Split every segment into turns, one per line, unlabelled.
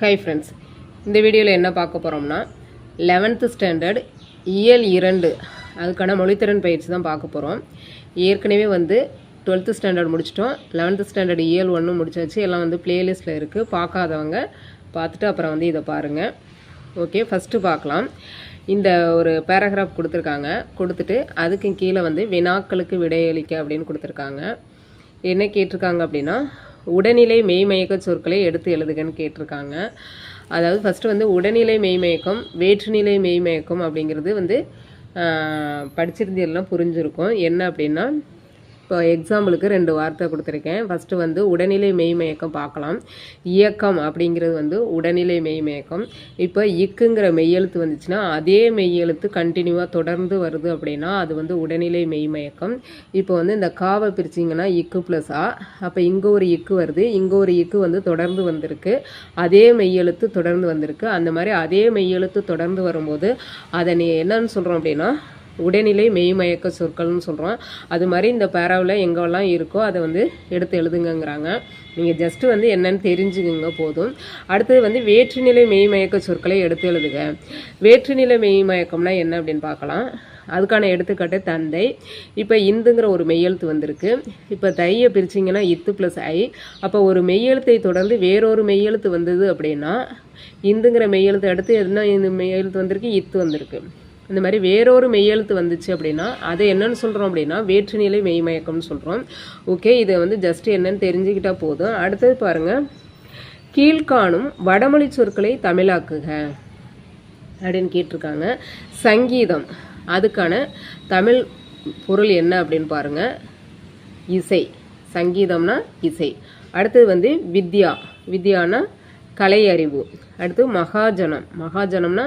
Hi friends இந்த வீடியோவில் என்ன பார்க்க போகிறோம்னா லெவன்த்து ஸ்டாண்டர்ட் இயல் இரண்டு. அதுக்கான மொழித்திறன் பயிற்சி தான் பார்க்க போகிறோம் ஏற்கனவே வந்து டுவெல்த்து ஸ்டாண்டர்ட் முடிச்சிட்டோம். லெவன்த்து ஸ்டாண்டர்ட் இயல் ஒன்று முடிச்சாச்சு. எல்லாம் வந்து பிளேலிஸ்ட்டில் இருக்குது பார்க்காதவங்க பார்த்துட்டு அப்புறம் வந்து இதை பாருங்கள் ஓகே ஃபஸ்ட்டு பார்க்கலாம். இந்த ஒரு பேராகிராஃப் கொடுத்துருக்காங்க. கொடுத்துட்டு அதுக்கு கீழே வந்து வினாக்களுக்கு விடையளிக்க அப்படின்னு கொடுத்துருக்காங்க. என்ன கேட்டிருக்காங்க அப்படின்னா உடல்நிலை மெய்மயக்க சொற்களை எடுத்து எழுதுகன்னு கேட்டிருக்காங்க. அதாவது ஃபஸ்ட்டு வந்து உடல்நிலை மெய்மயக்கம் வேற்றுநிலை மெய்மயக்கம் அப்படிங்கிறது வந்து படிச்சிருந்தெல்லாம் புரிஞ்சிருக்கும். என்ன அப்படின்னா இப்போ எக்ஸாம்பிளுக்கு ரெண்டு வார்த்தை கொடுத்துருக்கேன். ஃபஸ்ட்டு வந்து உடல்நிலை மெய்மயக்கம் பார்க்கலாம். இயக்கம் அப்படிங்கிறது வந்து உடல்நிலை மெய்மயக்கம் இப்போ இக்குங்கிற மெய்யெழுத்து வந்துச்சுன்னா அதே மெய்யெழுத்து கண்டினியூவாக தொடர்ந்து வருது அப்படின்னா அது வந்து உடல்நிலை மெய்மயக்கம் இப்போ வந்து இந்த காவை பிரிச்சிங்கன்னா இக்கு ப்ளஸ் ஆ. அப்போ இங்கே ஒரு இக்கு வருது. இங்கே ஒரு இக்கு வந்து தொடர்ந்து வந்திருக்கு. அதே மெய்யெழுத்து தொடர்ந்து வந்திருக்கு. அந்த மாதிரி அதே மெய்யெழுத்து தொடர்ந்து வரும்போது அதை நீ என்னன்னு சொல்கிறோம் அப்படின்னா உடைநிலை மெய்மயக்க சொற்கள்னு சொல்கிறோம் அது மாதிரி இந்த பேராவில் எங்கெல்லாம் இருக்கோ அதை வந்து எடுத்து எழுதுங்கங்கிறாங்க. நீங்கள் ஜஸ்ட்டு வந்து என்னன்னு தெரிஞ்சுக்குங்க போதும். அடுத்தது வந்து வேற்றுநிலை மெய்மயக்க சொற்களை எடுத்து எழுதுக. வேற்றுநிலை மெய்மயக்கம்னா என்ன அப்படின்னு பார்க்கலாம். அதுக்கான எடுத்துக்காட்டு தந்தை. இப்போ இந்துங்கிற ஒரு மெய்யெழுத்து வந்திருக்கு. இப்போ தையை பிரிச்சிங்கன்னா இத்து ப்ளஸ் ஐ. அப்போ ஒரு மெய்யெழுத்தை தொடர்ந்து வேறொரு மெய்யெழுத்து வந்தது அப்படின்னா இந்துங்கிற மெய்யெழுத்து அடுத்து என்ன இந்த மெய்யெழுத்து வந்திருக்கு? இத்து வந்திருக்கு. இந்த மாதிரி வேறொரு மெய்யெழுத்து வந்துச்சு அப்படின்னா அதை என்னன்னு சொல்கிறோம் அப்படின்னா வேற்றுநிலை மெய்மயக்கம்னு சொல்கிறோம் ஓகே இதை வந்து ஜஸ்ட் என்னன்னு தெரிஞ்சுக்கிட்டால் போதும். அடுத்தது பாருங்கள் கீழ்காணும் வடமொழி சொற்களை தமிழாக்குக அப்படின்னு கேட்டிருக்காங்க. சங்கீதம் அதுக்கான தமிழ் பொருள் என்ன அப்படின்னு பாருங்கள் இசை சங்கீதம்னா இசை. அடுத்தது வந்து வித்யா வித்யானா கலை அறிவு அடுத்து மகாஜனம் மகாஜனம்னா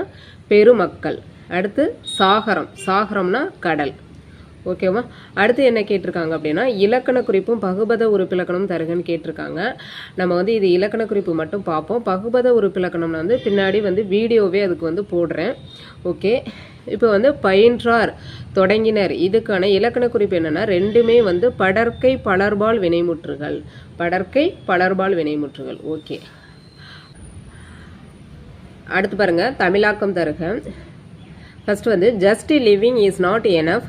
பெருமக்கள். அடுத்து சாகரம். சாகரம்னா கடல். ஓகேவா அடுத்து என்ன கேட்டிருக்காங்க அப்படின்னா இலக்கண குறிப்பும் பகுபத உறுப்பிலக்கணம் தருகன்னு கேட்டிருக்காங்க. நம்ம வந்து இது இலக்கண குறிப்பு மட்டும் பார்ப்போம். பகுபத உறுப்பிலக்கணம்னா வந்து பின்னாடி வந்து வீடியோவே அதுக்கு வந்து போடுறேன். ஓகே இப்போ வந்து பயின்றார் தொடங்கினர். இதுக்கான இலக்கண குறிப்பு என்னென்னா ரெண்டுமே வந்து படற்கை பலர்பால் வினைமுற்றுகள். படற்கை பலர்பால் வினைமுற்றுகள். ஓகே அடுத்து பாருங்க தமிழாக்கம் தருக. ஃபர்ஸ்ட் வந்து just living is not enough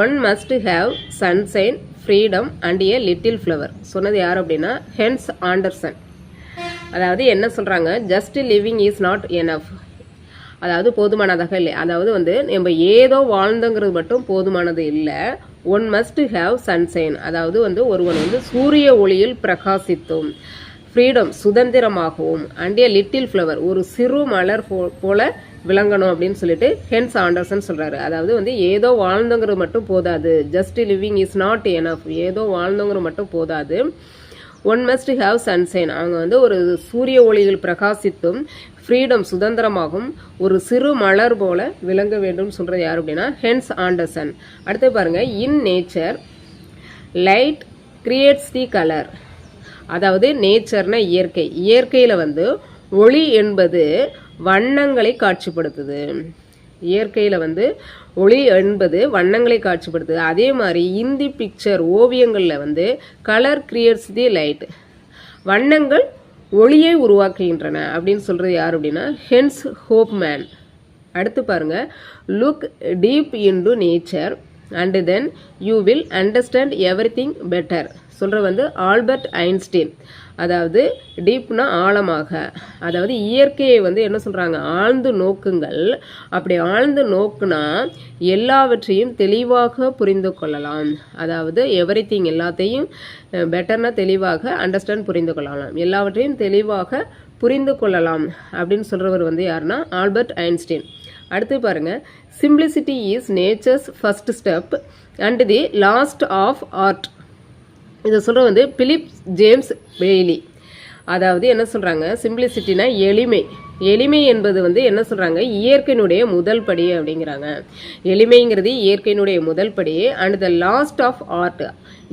one must have sunshine freedom and a little flower சொன்னது யார் அப்படின்னா ஹென்ஸ் ஆண்டர்சன் அதாவது என்ன சொல்கிறாங்க just living is not enough அதாவது போதுமானதாக இல்லை. அதாவது வந்து நம்ம ஏதோ வாழ்ந்தங்கிறது மட்டும் போதுமானது இல்லை. ஒன் மஸ்ட் ஹேவ் சன்சைன் அதாவது வந்து ஒருவன் வந்து சூரிய ஒளியில் பிரகாசித்தும் ஃப்ரீடம் சுதந்திரமாகவும் அண்ட் ஏ லிட்டில் ஃப்ளவர் ஒரு சிறு மலர் போல விளங்கணும் அப்படின்னு சொல்லிட்டு ஹென்ஸ் ஆண்டர்சன் சொல்கிறாரு அதாவது வந்து ஏதோ வாழ்ந்தோங்கிறது மட்டும் போதாது. Just living is not enough ஏதோ வாழ்ந்தோங்கிறது மட்டும் போதாது. ஒன் மஸ்ட் ஹாவ் சன்சைன் அவங்க வந்து ஒரு சூரிய ஒளியில் பிரகாசித்தும் ஃப்ரீடம் சுதந்திரமாகும் ஒரு சிறு மலர் போல விளங்க வேண்டும் சொல்கிறது யார் அப்படின்னா ஹென்ஸ் ஆண்டர்சன். அடுத்து பாருங்கள் in nature light creates the colour அதாவது நேச்சர்னா இயற்கை. இயற்கையில் வந்து ஒளி என்பது வண்ணங்களை காட்சிப்படுத்துது. இயற்கையில் வந்து ஒளி என்பது வண்ணங்களை காட்சிப்படுத்துது. அதே மாதிரி இந்தி பிக்சர் ஓவியங்களில் வந்து கலர் கிரியேட்ஸ் தி லைட் வண்ணங்கள் ஒளியை உருவாக்குகின்றன அப்படின்னு சொல்கிறது யார் அப்படின்னா ஹென்ஸ் ஹோப்மேன் அடுத்து பாருங்க look deep into nature and then you will understand everything better சொல்கிற வந்து ஆல்பர்ட் ஐன்ஸ்டீன் அதாவது டீப்னா ஆழமாக. அதாவது இயற்கையை வந்து என்ன சொல்கிறாங்க ஆழ்ந்து நோக்குங்கள். அப்படி ஆழ்ந்து நோக்குனா எல்லாவற்றையும் தெளிவாக புரிந்து கொள்ளலாம். அதாவது எவ்ரி திங் எல்லாத்தையும் பெட்டர்னா தெளிவாக அண்டர்ஸ்டாண்ட் புரிந்து கொள்ளலாம். எல்லாவற்றையும் தெளிவாக புரிந்து கொள்ளலாம் அப்படின்னு சொல்கிறவர் வந்து யாருன்னா? Albert Einstein. அடுத்து பாருங்கள் simplicity is nature's first step and the last of art இதை சொல்கிற வந்து பிலிப் ஜேம்ஸ் பெய்லி. அதாவது என்ன சொல்கிறாங்க சிம்பிளிசிட்டினா எளிமை. எளிமை என்பது வந்து என்ன சொல்கிறாங்க இயற்கையினுடைய முதல் படி அப்படிங்கிறாங்க. எளிமைங்கிறது இயற்கையினுடைய முதல் படி and the last of art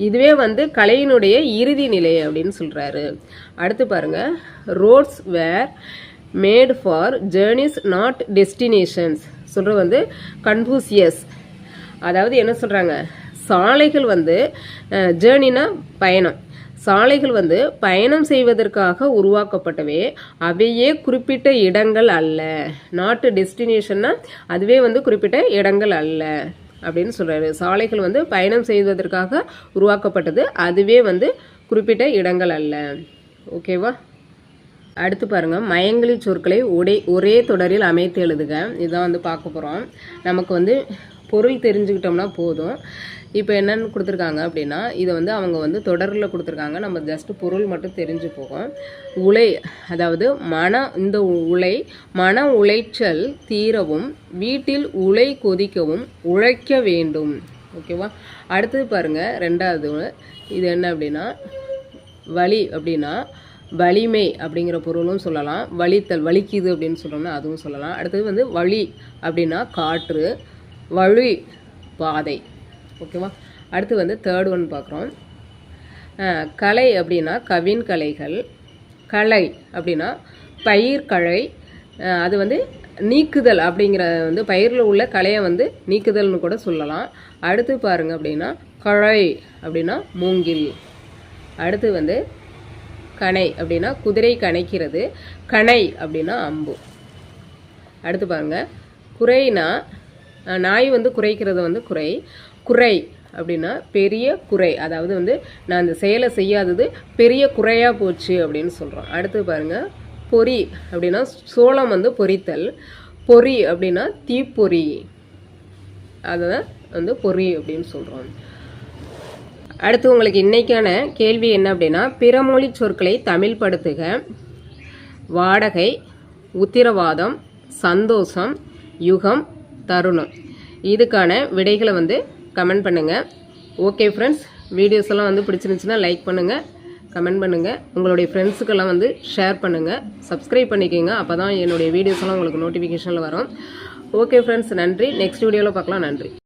இதுவே வந்து கலையினுடைய இறுதி நிலை அப்படின்னு சொல்கிறாரு அடுத்து பாருங்கள் roads were made for journeys not destinations சொல்கிற வந்து கன்ஃபூசியஸ் அதாவது என்ன சொல்கிறாங்க சாலைகள் வந்து ஜேர்னினா பயணம். சாலைகள் வந்து பயணம் செய்வதற்காக உருவாக்கப்பட்டவே அவையே குறிப்பிட்ட இடங்கள் அல்ல. நாட்டு டெஸ்டினேஷன்னா அதுவே வந்து குறிப்பிட்ட இடங்கள் அல்ல அப்படின்னு சொல்கிறாரு சாலைகள் வந்து பயணம் செய்வதற்காக உருவாக்கப்பட்டது அதுவே வந்து குறிப்பிட்ட இடங்கள் அல்ல. ஓகேவா அடுத்து பாருங்கள் மயங்கலி சொற்களை ஒரே ஒரே தொடரில் அமைத்து எழுதுக. இதுதான் வந்து பார்க்க போகிறோம் நமக்கு வந்து பொருள் தெரிஞ்சுக்கிட்டோம்னா போதும். இப்போ என்னென்னு கொடுத்துருக்காங்க அப்படின்னா இதை வந்து அவங்க வந்து தொடரில் கொடுத்துருக்காங்க. நம்ம ஜஸ்ட் பொருள் மட்டும் தெரிஞ்சு போகும். உலை அதாவது மன இந்த உலை மன உளைச்சல் தீரவும் வீட்டில் உலை கொதிக்கவும் உழைக்க வேண்டும். ஓகேவா அடுத்தது பாருங்க ரெண்டாவது இது என்ன அப்படின்னா வலி அப்படின்னா வலிமை அப்படிங்கிற பொருளும் சொல்லலாம். வலித்தல் வலிக்குது அப்படின்னு சொல்லணும்னா அதுவும் சொல்லலாம். அடுத்தது வந்து வழி அப்படின்னா காற்று வழி பாதை. ஓகேவா? அடுத்து வந்து தேர்ட் ஒன் பார்க்குறோம். கலை அப்படின்னா கவின் கலைகள் கலை அப்படின்னா பயிர்கலை அது வந்து நீக்குதல் அப்படிங்கிற வந்து பயிரில் உள்ள கலையை வந்து நீக்குதல்னு கூட சொல்லலாம். அடுத்து பாருங்க அப்படின்னா கழை அப்படின்னா மூங்கில். அடுத்து வந்து கணை அப்படின்னா குதிரை கணைக்கிறது. கணை அப்படின்னா அம்பு. அடுத்து பாருங்க. குறைனா நாய் வந்து குறைக்கிறது வந்து குறை. குறை அப்படின்னா பெரிய குறை. அதாவது வந்து நான் அந்த செயலை செய்யாதது பெரிய குறையாக போச்சு அப்படின்னு சொல்கிறோம் அடுத்து பாருங்க. பொறி அப்படின்னா சோளம் வந்து பொரித்தல் பொறி அப்படின்னா தீப்பொறி. அதை வந்து பொறி அப்படின்னு சொல்கிறோம் அடுத்து உங்களுக்கு இன்றைக்கான கேள்வி என்ன அப்படின்னா பிறமொழி சொற்களை தமிழ் படுத்துக வாடகை உத்திரவாதம் சந்தோஷம் யுகம் தருணம். இதுக்கான விடைகளை வந்து கமெண்ட் பண்ணுங்கள் ஓகே ஃப்ரெண்ட்ஸ் வீடியோஸ் எல்லாம் வந்து பிடிச்சிருந்துச்சுன்னா லைக் பண்ணுங்கள் கமெண்ட் பண்ணுங்கள் உங்களுடைய ஃப்ரெண்ட்ஸுக்கெல்லாம் வந்து ஷேர் பண்ணுங்கள் சப்ஸ்கிரைப் பண்ணிக்கோங்க. அப்போ தான் என்னுடைய வீடியோஸ்லாம் உங்களுக்கு நோட்டிஃபிகேஷனில் வரும். ஓகே ஃப்ரெண்ட்ஸ் நன்றி. நெக்ஸ்ட் வீடியோவில் பார்க்கலாம். நன்றி.